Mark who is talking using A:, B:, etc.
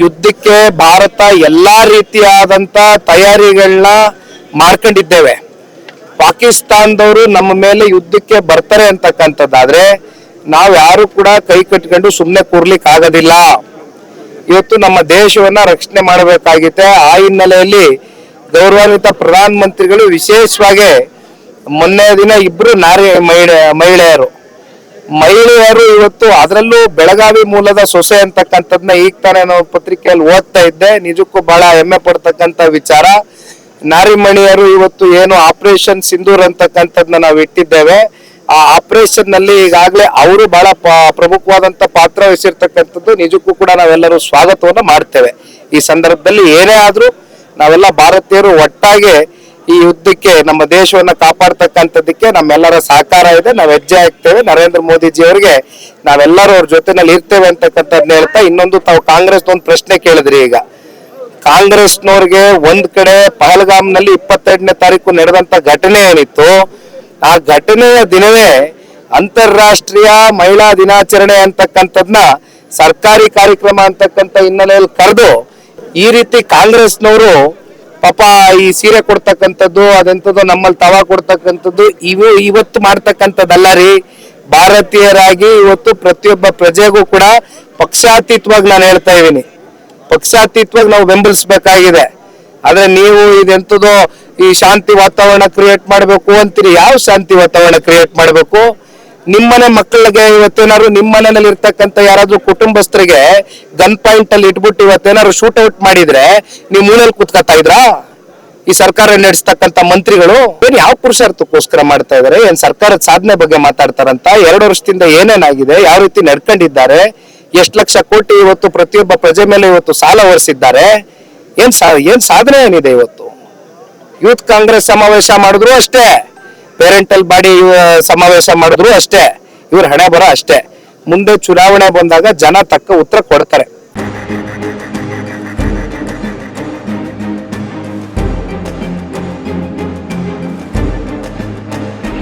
A: ಯುದ್ಧಕ್ಕೆ ಭಾರತ ಎಲ್ಲಾ ರೀತಿಯಾದಂತ ತಯಾರಿಗಳನ್ನ ಮಾಡ್ಕೊಂಡಿದ್ದೇವೆ. ಪಾಕಿಸ್ತಾನದವರು ನಮ್ಮ ಮೇಲೆ ಯುದ್ಧಕ್ಕೆ ಬರ್ತಾರೆ ಅಂತಕ್ಕಂಥದ್ದಾದ್ರೆ ನಾವು ಯಾರು ಕೂಡ ಕೈ ಕಟ್ಕೊಂಡು ಸುಮ್ಮನೆ ಕೂರ್ಲಿಕ್ಕೆ ಆಗೋದಿಲ್ಲ. ಇವತ್ತು ನಮ್ಮ ದೇಶವನ್ನ ರಕ್ಷಣೆ ಮಾಡಬೇಕಾಗಿದೆ ಆ ಹಿನ್ನೆಲೆಯಲ್ಲಿ ಗೌರವಾನ್ವಿತ ಪ್ರಧಾನ ಮಂತ್ರಿಗಳು ವಿಶೇಷವಾಗಿ ಮೊನ್ನೆ ದಿನ ಇಬ್ರು ನಾರಿ ಮಹಿಳೆ ಮಹಿಳೆಯರು ಮಹಿಳೆಯರು ಇವತ್ತು ಅದರಲ್ಲೂ ಬೆಳಗಾವಿ ಮೂಲದ ಸೊಸೆ ಅಂತಕ್ಕಂಥದ್ನ ಈಗ ತಾನೇ ನಾವು ಪತ್ರಿಕೆಯಲ್ಲಿ ಓದ್ತಾ ಇದ್ದೆ. ನಿಜಕ್ಕೂ ಬಹಳ ಹೆಮ್ಮೆ ಪಡ್ತಕ್ಕಂಥ ವಿಚಾರ. ನಾರಿಮಣಿಯರು ಇವತ್ತು ಏನು ಆಪರೇಷನ್ ಸಿಂಧೂರ್ ಅಂತಕ್ಕಂಥದ್ನ ನಾವು ಇಟ್ಟಿದ್ದೇವೆ. ಆ ಆಪರೇಷನ್ನಲ್ಲಿ ಈಗಾಗಲೇ ಅವರು ಬಹಳ ಪ್ರಮುಖವಾದಂತ ಪಾತ್ರ ವಹಿಸಿರ್ತಕ್ಕಂಥದ್ದು. ನಿಜಕ್ಕೂ ಕೂಡ ನಾವೆಲ್ಲರೂ ಸ್ವಾಗತವನ್ನು ಮಾಡ್ತೇವೆ. ಈ ಸಂದರ್ಭದಲ್ಲಿ ಏನೇ ಆದ್ರೂ ನಾವೆಲ್ಲ ಭಾರತೀಯರು ಒಟ್ಟಾಗಿ ಈ ಯುದ್ಧಕ್ಕೆ ನಮ್ಮ ದೇಶವನ್ನ ಕಾಪಾಡ್ತಕ್ಕಂಥದ್ದಕ್ಕೆ ನಮ್ಮೆಲ್ಲರ ಸಹಕಾರ ಇದೆ. ನಾವು ಹೆಜ್ಜೆ ಹಾಕ್ತೇವೆ. ನರೇಂದ್ರ ಮೋದಿಜಿ ಅವರಿಗೆ ನಾವೆಲ್ಲರೂ ಅವ್ರ ಜೊತೆನಲ್ಲಿ ಇರ್ತೇವೆ ಅಂತಕ್ಕಂಥದ್ನ ಹೇಳ್ತಾ ಇನ್ನೊಂದು ತಾವು ಕಾಂಗ್ರೆಸ್ ಒಂದು ಪ್ರಶ್ನೆ ಕೇಳಿದ್ರಿ ಈಗ. ಕಾಂಗ್ರೆಸ್ನವ್ರಿಗೆ ಒಂದ್ ಕಡೆ ಪಹಲ್ಗಾಮ್ನಲ್ಲಿ ಇಪ್ಪತ್ತೆರಡನೇ ತಾರೀಕು ನಡೆದಂತ ಘಟನೆ ಏನಿತ್ತು, ಆ ಘಟನೆಯ ದಿನವೇ ಅಂತಾರಾಷ್ಟ್ರೀಯ ಮಹಿಳಾ ದಿನಾಚರಣೆ ಅಂತಕ್ಕಂಥದ್ನ ಸರ್ಕಾರಿ ಕಾರ್ಯಕ್ರಮ ಅಂತಕ್ಕಂಥ ಹಿನ್ನೆಲೆಯಲ್ಲಿ ಕರೆದು ಈ ರೀತಿ ಕಾಂಗ್ರೆಸ್ನವರು ಪಾಪ ಈ ಸೀರೆ ಕೊಡ್ತಕ್ಕಂಥದ್ದು, ಅದೆಂಥದ್ದು ನಮ್ಮಲ್ಲಿ ತವಾ ಕೊಡ್ತಕ್ಕಂಥದ್ದು, ಇವು ಇವತ್ತು ಮಾಡ್ತಕ್ಕಂಥದ್ದಲ್ಲ ರೀ. ಭಾರತೀಯರಾಗಿ ಇವತ್ತು ಪ್ರತಿಯೊಬ್ಬ ಪ್ರಜೆಗೂ ಕೂಡ ಪಕ್ಷಾತೀತವಾಗಿ ನಾನು ಹೇಳ್ತಾ ಇದ್ದೀನಿ. ಪಕ್ಷಾತೀತವಾಗಿ ನಾವು ಬೆಂಬಲಿಸಬೇಕಾಗಿದೆ. ಆದ್ರೆ ನೀವು ಇದೆಂಥದ್ದು ಈ ಶಾಂತಿ ವಾತಾವರಣ ಕ್ರಿಯೇಟ್ ಮಾಡಬೇಕು ಅಂತೀರಿ? ಯಾವ ಶಾಂತಿ ವಾತಾವರಣ ಕ್ರಿಯೇಟ್ ಮಾಡಬೇಕು? ನಿಮ್ಮನೆ ಮಕ್ಕಳಿಗೆ ಇವತ್ತೇನಾದ್ರು ನಿಮ್ಮ ಮನೆಯಲ್ಲಿ ಇರ್ತಕ್ಕಂಥ ಯಾರಾದ್ರೂ ಕುಟುಂಬಸ್ಥರಿಗೆ ಗನ್ ಪಾಯಿಂಟ್ ಅಲ್ಲಿ ಇಟ್ಬಿಟ್ಟು ಇವತ್ತೇನಾದ್ರು ಶೂಟ್ ಔಟ್ ಮಾಡಿದ್ರೆ ನೀವು ಮೂಲೆಯಲ್ಲಿ ಕುತ್ಕೊತಾ ಇದ್ರಾ? ಈ ಸರ್ಕಾರ ನಡೆಸ್ತಕ್ಕಂಥ ಮಂತ್ರಿಗಳು ಏನ್ ಯಾವ ಪುರುಷಾರ್ಥಕ್ಕೋಸ್ಕರ ಮಾಡ್ತಾ ಇದಾರೆ? ಏನ್ ಸರ್ಕಾರದ ಸಾಧನೆ ಬಗ್ಗೆ ಮಾತಾಡ್ತಾರಂತ? ಎರಡು ವರ್ಷದಿಂದ ಏನೇನಾಗಿದೆ? ಯಾವ ರೀತಿ ನಡ್ಕೊಂಡಿದ್ದಾರೆ? ಎಷ್ಟು ಲಕ್ಷ ಕೋಟಿ ಇವತ್ತು ಪ್ರತಿಯೊಬ್ಬ ಪ್ರಜೆ ಮೇಲೆ ಇವತ್ತು ಸಾಲ ಹೊರಿಸಿದ್ದಾರೆ ಏನ್ ಸಾ ಏನ್ ಸಾಧನೆ ಏನಿದೆ ಇವತ್ತು? ಯೂತ್ ಕಾಂಗ್ರೆಸ್ ಸಮಾವೇಶ ಮಾಡಿದ್ರು ಅಷ್ಟೇ. ಪೇರೆಂಟಲ್ ಬಾಡಿ ಸಮಾವೇಶ ಮಾಡಿದ್ರು ಅಷ್ಟೇ. ಇವ್ರ ಹಣೆ ಬರ ಅಷ್ಟೇ. ಮುಂದೆ ಚುನಾವಣೆ ಬಂದಾಗ ಜನ ತಕ್ಕ ಉತ್ತರ ಕೊಡ್ತಾರೆ.